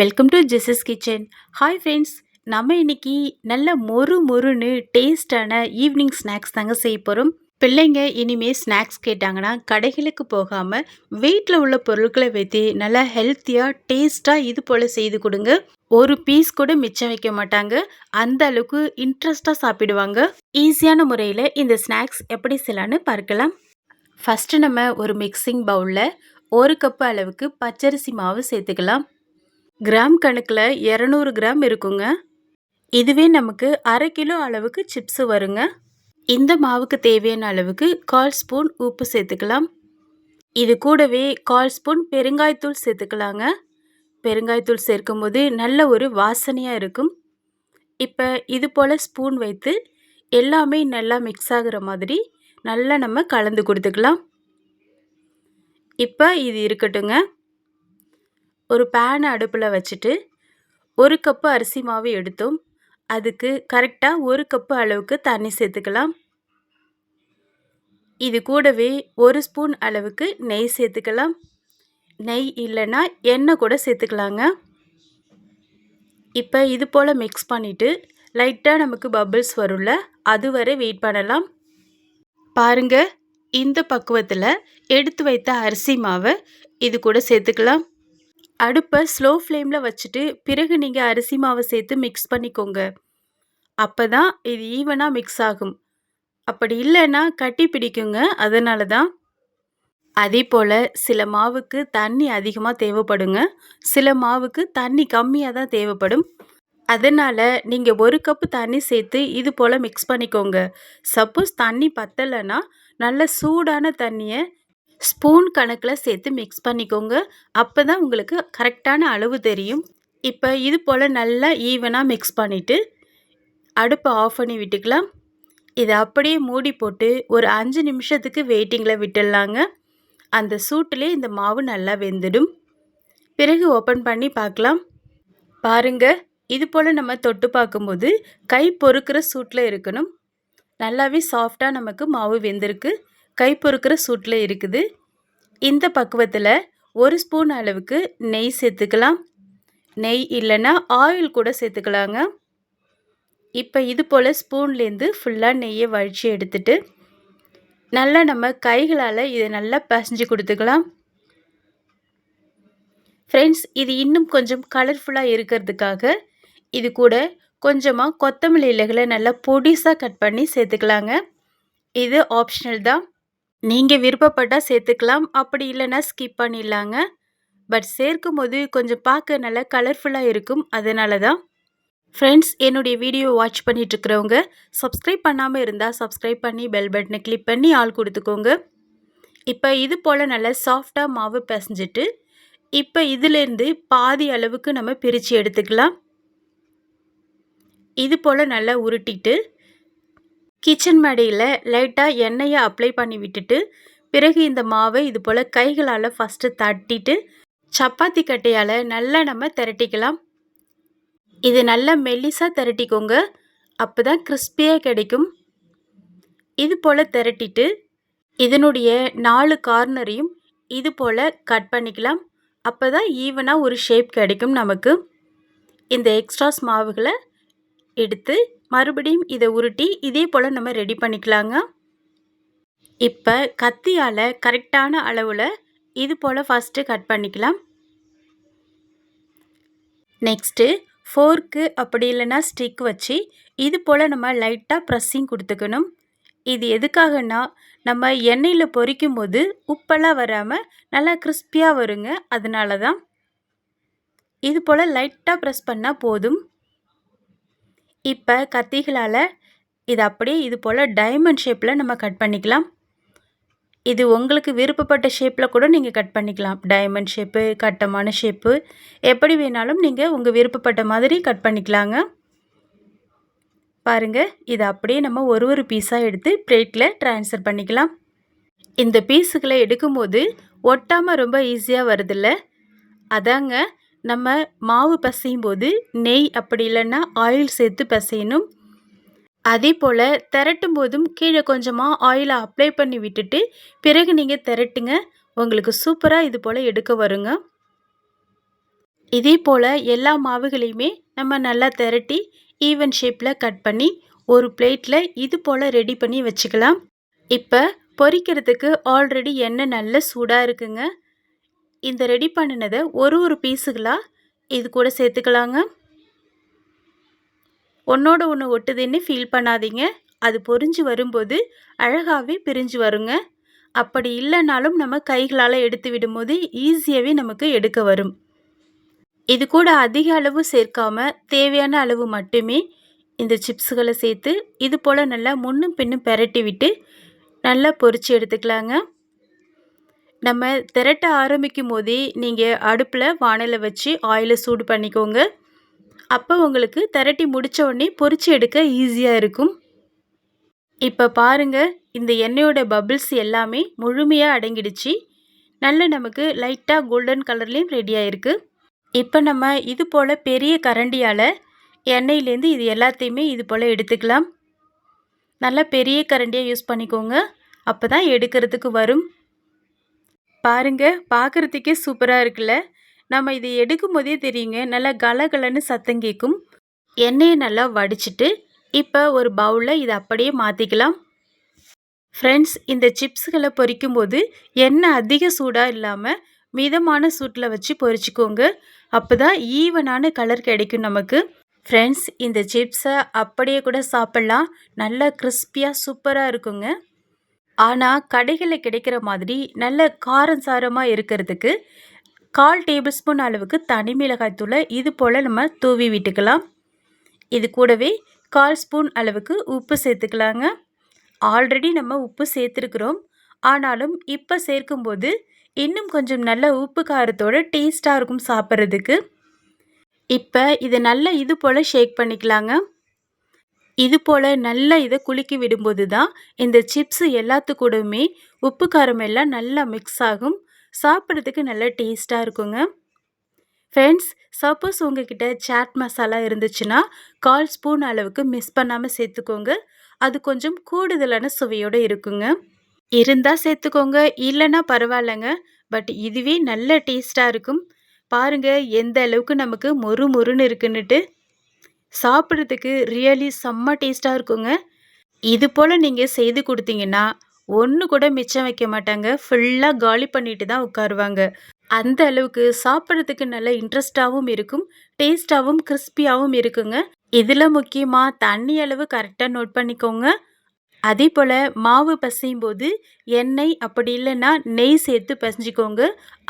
Welcome to Jesus kitchen hi friends நம்ம இன்னைக்கு நல்ல மொறு மொறுன்னு டேஸ்டான ஈவினிங் ஸ்நாக்ஸ் தாங்க செய்ய போகிறோம் பிள்ளைங்க இனிமேல் ஸ்நாக்ஸ் கேட்டாங்கன்னா கடைகளுக்கு போகாமல் வீட்டில் உள்ள பொருட்களை வைத்து நல்லா ஹெல்த்தியாக டேஸ்ட்டாக இது போல் செய்து கொடுங்க. ஒரு பீஸ் கூட மிச்சம் வைக்க மாட்டாங்க. அந்த அளவுக்கு இன்ட்ரெஸ்டாக சாப்பிடுவாங்க. ஈஸியான முறையில் இந்த ஸ்நாக்ஸ் எப்படி செய்யலான்னு பார்க்கலாம். ஃபஸ்ட்டு நம்ம ஒரு மிக்சிங் பவுலில் ஒரு கப்பு அளவுக்கு பச்சரிசி மாவு சேர்த்துக்கலாம். கிராம் கணக்கில் இரநூறு கிராம் இருக்குங்க. இதுவே நமக்கு அரை கிலோ அளவுக்கு சிப்ஸு வருங்க. இந்த மாவுக்கு தேவையான அளவுக்கு கால் ஸ்பூன் உப்பு சேர்த்துக்கலாம். இது கூடவே கால் ஸ்பூன் பெருங்காயத்தூள் சேர்த்துக்கலாங்க. பெருங்காயத்தூள் சேர்க்கும் போது நல்ல ஒரு வாசனையாக இருக்கும். இப்போ இது போல் ஸ்பூன் வைத்து எல்லாமே நல்லா மிக்ஸ் ஆகுற மாதிரி நல்லா நம்ம கலந்து கொடுத்துக்கலாம். இப்போ இது இருக்கட்டுங்க. ஒரு பேனை அடுப்பில் வச்சுட்டு ஒரு கப்பு அரிசி மாவு எடுத்தோம். அதுக்கு கரெக்டாக ஒரு கப்பு அளவுக்கு தண்ணி சேர்த்துக்கலாம். இது கூடவே ஒரு ஸ்பூன் அளவுக்கு நெய் சேர்த்துக்கலாம். நெய் இல்லைன்னா எண்ணெய் கூட சேர்த்துக்கலாங்க. இப்போ இது போல் மிக்ஸ் பண்ணிவிட்டு லைட்டாக நமக்கு பபிள்ஸ் வரும்ல அது வரை வெயிட் பண்ணலாம். பாருங்கள் இந்த பக்குவத்தில் எடுத்து வைத்த அரிசி மாவை இது கூட சேர்த்துக்கலாம். அடுப்பை ஸ்லோ ஃப்ளேமில் வச்சுட்டு பிறகு நீங்கள் அரிசி மாவை சேர்த்து மிக்ஸ் பண்ணிக்கோங்க. அப்போ தான் இது ஈவனாக மிக்ஸ் ஆகும். அப்படி இல்லைன்னா கட்டி பிடிக்குங்க. அதனால தான் அதே போல் சில மாவுக்கு தண்ணி அதிகமாக தேவைப்படுங்க. சில மாவுக்கு தண்ணி கம்மியாக தான் தேவைப்படும். அதனால் நீங்கள் ஒரு கப்பு தண்ணி சேர்த்து இது போல் மிக்ஸ் பண்ணிக்கோங்க. சப்போஸ் தண்ணி பத்தலைன்னா நல்ல சூடான தண்ணியை ஸ்பூன் கணக்கில் சேர்த்து மிக்ஸ் பண்ணிக்கோங்க. அப்போ தான் உங்களுக்கு கரெக்டான அளவு தெரியும். இப்போ இது போல் நல்லா ஈவனாக மிக்ஸ் பண்ணிவிட்டு அடுப்பை ஆஃப் பண்ணி விட்டுக்கலாம். இதை அப்படியே மூடி போட்டு ஒரு அஞ்சு நிமிஷத்துக்கு வெயிட்டிங்கில் விட்டுடலாங்க. அந்த சூட்டிலே இந்த மாவு நல்லா வெந்துடும். பிறகு ஓப்பன் பண்ணி பார்க்கலாம். பாருங்கள் இது போல் நம்ம தொட்டு பார்க்கும்போது கை பொறுக்கிற சூட்டில் இருக்கணும். நல்லாவே சாஃப்டாக நமக்கு மாவு வெந்திருக்கு. கை பொறுக்கிற சூட்டில் இருக்குது. இந்த பக்குவத்தில் ஒரு ஸ்பூன் அளவுக்கு நெய் சேர்த்துக்கலாம். நெய் இல்லைன்னா ஆயில் கூட சேர்த்துக்கலாங்க. இப்போ இது போல் ஸ்பூன்லேருந்து ஃபுல்லாக நெய்யை வழித்து எடுத்துட்டு நல்லா நம்ம கைகளால் இதை நல்லா பசைஞ்சு கொடுத்துக்கலாம். ஃப்ரெண்ட்ஸ் இது இன்னும் கொஞ்சம் கலர்ஃபுல்லாக இருக்கிறதுக்காக இது கூட கொஞ்சமாக கொத்தமல்லி இலைகளை நல்லா பொடிசாக கட் பண்ணி சேர்த்துக்கலாங்க. இது ஆப்ஷனல் தான். நீங்கள் விருப்பப்பட்டால் சேர்த்துக்கலாம். அப்படி இல்லைன்னா ஸ்கிப் பண்ணிடலாங்க. பட் சேர்க்கும் போது கொஞ்சம் பார்க்க நல்லா கலர்ஃபுல்லாக இருக்கும். அதனால தான். ஃப்ரெண்ட்ஸ் என்னுடைய வீடியோ வாட்ச் பண்ணிகிட்ருக்கிறவங்க சப்ஸ்கிரைப் பண்ணாமல் இருந்தால் சப்ஸ்கிரைப் பண்ணி பெல் பட்டனை கிளிக் பண்ணி ஆள் கொடுத்துக்கோங்க. இப்போ இது போல் நல்லா சாஃப்டாக மாவு பிசைஞ்சிட்டு இப்போ இதிலேருந்து பாதி அளவுக்கு நம்ம பிரித்து எடுத்துக்கலாம். இது போல் நல்லா உருட்டிட்டு கிச்சன் மடியில் லைட்டாக எண்ணெயை அப்ளை பண்ணி விட்டுட்டு பிறகு இந்த மாவை இது போல் கைகளால் ஃபஸ்ட்டு தட்டிட்டு சப்பாத்தி கட்டையால் நல்லா நம்ம திரட்டிக்கலாம். இது நல்லா மெல்லிசாக திரட்டிக்கோங்க. அப்போ தான் கிறிஸ்பியாக கிடைக்கும். இது போல் திரட்டிட்டு இதனுடைய நாலு கார்னரையும் இது போல் கட் பண்ணிக்கலாம். அப்போ தான் ஈவனாக ஒரு ஷேப் கிடைக்கும் நமக்கு. இந்த எக்ஸ்ட்ராஸ் மாவுகளை எடுத்து மறுபடியும் இதை உருட்டி இதே போல் நம்ம ரெடி பண்ணிக்கலாங்க. இப்போ கத்தியால் கரெக்டான அளவில் இது போல் ஃபஸ்ட்டு கட் பண்ணிக்கலாம். நெக்ஸ்ட்டு ஃபோர்க்கு அப்படி இல்லைன்னா ஸ்டிக் வச்சு இது போல் நம்ம லைட்டாக ப்ரெஸ்ஸிங் கொடுத்துக்கணும். இது எதுக்காகன்னா நம்ம எண்ணெயில் பொரிக்கும் போது உப்பெல்லாம் வராமல் நல்லா கிறிஸ்பியாக வருங்க. அதனால தான் இது போல் லைட்டாக ப்ரெஸ் பண்ணால் போதும். இப்போ கத்திகளால் இது அப்படியே இது போல் டைமண்ட் ஷேப்பில் நம்ம கட் பண்ணிக்கலாம். இது உங்களுக்கு விருப்பப்பட்ட ஷேப்பில் கூட நீங்கள் கட் பண்ணிக்கலாம். டைமண்ட் ஷேப்பு கட்டமான ஷேப்பு எப்படி வேணாலும் நீங்கள் உங்கள் விருப்பப்பட்ட மாதிரி கட் பண்ணிக்கலாங்க. பாருங்கள் இதை அப்படியே நம்ம ஒரு ஒரு பீஸாக எடுத்து பிளேட்டில் ட்ரான்ஸ்ஃபர் பண்ணிக்கலாம். இந்த பீஸுகளை எடுக்கும்போது ஒட்டாமல் ரொம்ப ஈஸியாக வருதில்ல? அதாங்க நம்ம மாவு பசையும் போது நெய் அப்படி இல்லைன்னா ஆயில் சேர்த்து பசையணும். அதே போல் திரட்டும் போதும் கீழே கொஞ்சமாக ஆயிலை அப்ளை பண்ணி விட்டுட்டு பிறகு நீங்கள் திரட்டுங்க. உங்களுக்கு சூப்பராக இது போல் எடுக்க வருங்க. இதே போல் எல்லா மாவுகளையுமே நம்ம நல்லா திரட்டி ஈவன் ஷேப்பில் கட் பண்ணி ஒரு பிளேட்டில் இது போல் ரெடி பண்ணி வச்சுக்கலாம். இப்போ பொரிக்கிறதுக்கு ஆல்ரெடி எண்ணெய் நல்ல சூடாக இருக்குங்க. இந்த ரெடி பண்ணினதை ஒரு ஒரு பீஸுகளாக இது கூட சேர்த்துக்கலாங்க. ஒன்றோட ஒன்று ஒட்டுதுன்னு ஃபீல் பண்ணாதீங்க. அது பொரிஞ்சு வரும்போது அழகாகவே பிரிஞ்சு வருங்க. அப்படி இல்லைனாலும் நம்ம கைகளால் எடுத்து விடும்போது ஈஸியாகவே நமக்கு எடுக்க வரும். இது கூட அதிக அளவு சேர்க்காம தேவையான அளவு மட்டுமே இந்த சிப்ஸுகளை சேர்த்து இது போல் நல்லா முன்னும் பின்னும் பெரட்டி விட்டு நல்லா பொரித்து எடுத்துக்கலாங்க. நம்ம திரட்ட ஆரம்பிக்கும் போதே நீங்கள் அடுப்பில் வானலை வச்சு ஆயிலை சூடு பண்ணிக்கோங்க. அப்போ உங்களுக்கு திரட்டி முடித்த உடனே பொரித்து எடுக்க ஈஸியாக இருக்கும். இப்போ பாருங்கள் இந்த எண்ணெயோட பபிள்ஸ் எல்லாமே முழுமையாக அடங்கிடுச்சு. நல்ல நமக்கு லைட்டாக கோல்டன் கலர்லேயும் ரெடி ஆகிருக்கு இப்போ நம்ம இது போல் பெரிய கரண்டியால் எண்ணெயிலேருந்து இது எல்லாத்தையுமே இது போல் எடுத்துக்கலாம். நல்லா பெரிய கரண்டியாக யூஸ் பண்ணிக்கோங்க. அப்போ தான் எடுக்கிறதுக்கு வரும். பாருங்க பார்க்குறதுக்கே சூப்பராக இருக்குல்ல? நம்ம இதை எடுக்கும் போதே தெரியுங்க நல்லா கலகலன்னு சத்தம் கேட்கும் எண்ணெயை நல்லா வடிச்சிட்டு இப்போ ஒரு பவுலில் இதை அப்படியே மாற்றிக்கலாம் ஃப்ரெண்ட்ஸ் இந்த சிப்ஸுகளை பொரிக்கும் போது எண்ணெய் அதிக சூடாக இல்லாமல் மிதமான சூட்டில் வச்சு பொரிச்சிக்கோங்க. அப்போ தான் ஈவனான கலர் கிடைக்கும் நமக்கு. ஃப்ரெண்ட்ஸ் இந்த சிப்ஸை அப்படியே கூட சாப்பிட்லாம். நல்லா கிறிஸ்பியாக சூப்பராக இருக்குங்க. ஆனால் கடைகளில் கிடைக்கிற மாதிரி நல்ல காரம் சாரமாக இருக்கிறதுக்கு கால் டேபிள் ஸ்பூன் அளவுக்கு தனி மிளகாய் தூளை இது போல் நம்ம தூவி விட்டுக்கலாம். இது கூடவே கால் ஸ்பூன் அளவுக்கு உப்பு சேர்த்துக்கலாங்க. ஆல்ரெடி நம்ம உப்பு சேர்த்துருக்குறோம். ஆனாலும் இப்போ சேர்க்கும்போது இன்னும் கொஞ்சம் நல்ல உப்பு காரத்தோட டேஸ்ட்டாக இருக்கும் சாப்பிட்றதுக்கு. இப்போ இதை நல்லா இது போல் ஷேக் பண்ணிக்கலாங்க. இது போல் நல்லா இதை குலுக்கி விடும்போது தான் இந்த சிப்ஸு எல்லாத்து கூடவுமே உப்பு காரம் எல்லாம் நல்லா மிக்ஸ் ஆகும். சாப்பிட்றதுக்கு நல்லா டேஸ்ட்டாக இருக்குங்க. ஃப்ரெண்ட்ஸ் சப்போஸ் உங்ககிட்ட சாட் மசாலா இருந்துச்சுன்னா கால் ஸ்பூன் அளவுக்கு மிஸ் பண்ணாமல் சேர்த்துக்கோங்க. அது கொஞ்சம் கூடுதலான சுவையோடு இருக்குங்க. இருந்தால் சேர்த்துக்கோங்க இல்லைன்னா பரவாயில்லைங்க. பட் இதுவே நல்ல டேஸ்ட்டாக இருக்கும். பாருங்கள் எந்த அளவுக்கு நமக்கு மொறு மொறுன்னு இருக்குன்னுட்டு சாப்பிட்றதுக்கு ரியலி செம்ம டேஸ்ட்டாக இருக்குங்க. இது போல் நீங்கள் செய்து கொடுத்தீங்கன்னா ஒன்று கூட மிச்சம் வைக்க மாட்டாங்க. ஃபுல்லாக காலி பண்ணிட்டு தான் உட்காருவாங்க. அந்த அளவுக்கு சாப்பிட்றதுக்கு நல்ல இன்ட்ரெஸ்டாகவும் இருக்கும் டேஸ்டாகவும் கிறிஸ்பியாகவும் இருக்குங்க. இதில் முக்கியமாக தண்ணி அளவு கரெக்டாக நோட் பண்ணிக்கோங்க. அதே போல் மாவு பசையும் போது எண்ணெய் அப்படி இல்லைன்னா நெய் சேர்த்து பசைஞ்சிக்கோங்க.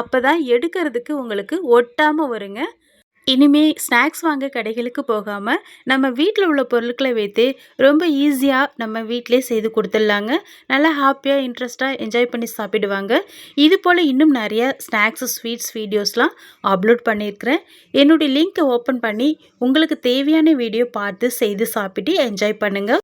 அப்போ தான் எடுக்கிறதுக்கு உங்களுக்கு ஒட்டாமல் வருங்க. இனிமே ஸ்நாக்ஸ் வாங்க கடைகளுக்கு போகாமல் நம்ம வீட்டில் உள்ள பொருட்களை வைத்து ரொம்ப ஈஸியாக நம்ம வீட்டிலே செய்து கொடுத்துடலாங்க. நல்லா ஹாப்பியாக இன்ட்ரெஸ்ட்டாக என்ஜாய் பண்ணி சாப்பிடுவாங்க. இது போல் இன்னும் நிறைய ஸ்நாக்ஸ் ஸ்வீட்ஸ் வீடியோஸ்லாம் அப்லோட் பண்ணியிருக்கிறேன். என்னுடைய லிங்க்கை ஓப்பன் பண்ணி உங்களுக்கு தேவையான வீடியோ பார்த்து செய்து சாப்பிட்டு என்ஜாய் பண்ணுங்கள்